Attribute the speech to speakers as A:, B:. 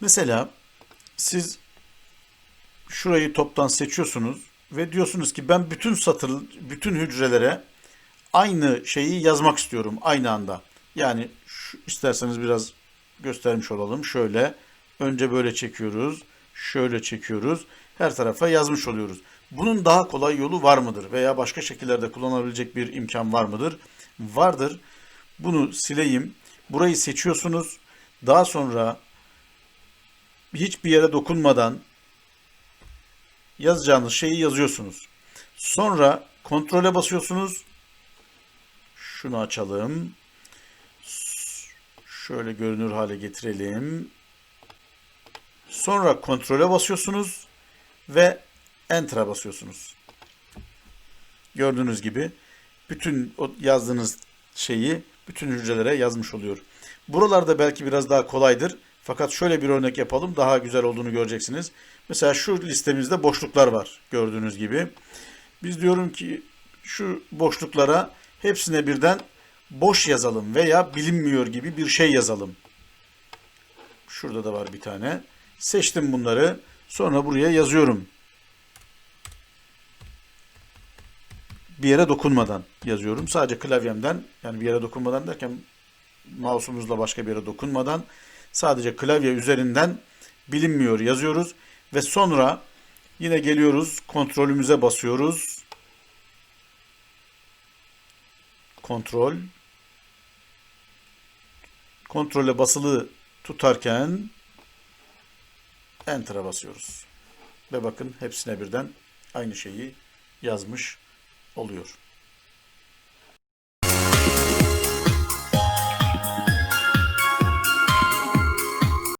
A: Mesela siz şurayı toptan seçiyorsunuz ve diyorsunuz ki ben bütün satır, bütün hücrelere aynı şeyi yazmak istiyorum aynı anda. Yani şu, isterseniz biraz göstermiş olalım. Şöyle önce böyle çekiyoruz, şöyle çekiyoruz. Her tarafa yazmış oluyoruz. Bunun daha kolay yolu var mıdır? Veya başka şekillerde kullanabilecek bir imkan var mıdır? Vardır. Bunu sileyim. Burayı seçiyorsunuz. Daha sonra hiçbir yere dokunmadan yazacağınız şeyi yazıyorsunuz. Sonra kontrole basıyorsunuz. Şunu açalım. Şöyle görünür hale getirelim. Sonra kontrole basıyorsunuz ve enter'a basıyorsunuz. Gördüğünüz gibi bütün o yazdığınız şeyi bütün hücrelere yazmış oluyor. Buralarda belki biraz daha kolaydır. Fakat şöyle bir örnek yapalım. Daha güzel olduğunu göreceksiniz. Mesela şu listemizde boşluklar var. Gördüğünüz gibi. Biz diyorum ki şu boşluklara hepsine birden boş yazalım veya bilinmiyor gibi bir şey yazalım. Şurada da var bir tane. Seçtim bunları. Sonra buraya yazıyorum. Bir yere dokunmadan yazıyorum. Sadece klavyemden yani bir yere dokunmadan derken mouse'umuzla başka bir yere dokunmadan sadece klavye üzerinden bilinmiyor yazıyoruz ve sonra yine geliyoruz kontrolümüze basıyoruz. Kontrol kontrole basılı tutarken enter'a basıyoruz. Ve bakın hepsine birden aynı şeyi yazmış oluyor.